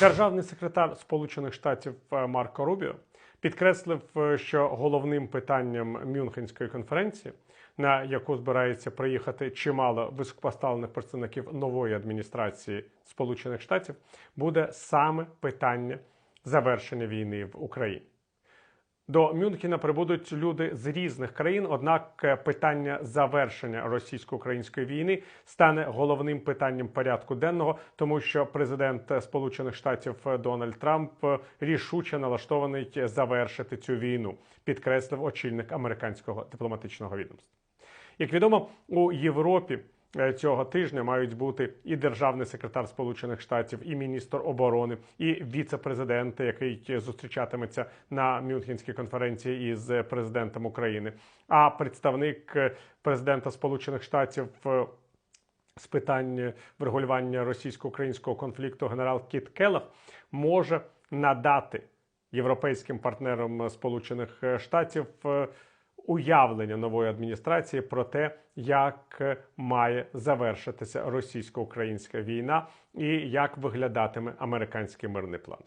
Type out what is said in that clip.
Державний секретар Сполучених Штатів е, Марко Рубіо підкреслив, е, що головним питанням Мюнхенської конференції, на яку збирається приїхати чимало високопоставлених представників нової адміністрації Сполучених Штатів, буде саме питання завершення війни в Україні. До Мюнхена прибудуть люди з різних країн. Однак е, питання завершення російсько-української війни стане головним питанням порядку денного, тому що президент Сполучених Штатів Дональд Трамп е, рішуче налаштований завершити цю війну, підкреслив очільник американського дипломатичного відомства. Як відомо, у Європі е, цього тижня мають бути і державний секретар Сполучених Штатів, і міністр оборони, і віце-президент, який зустрічатиметься на Мюнхенській конференції із президентом України. А представник е, президента Сполучених Штатів е, з питань врегулювання російсько-українського конфлікту генерал Кіт Келлах може надати європейським партнерам Сполучених Штатів е, уявлення нової адміністрації про те, як має завершитися російсько-українська війна і як виглядатиме американський мирний план.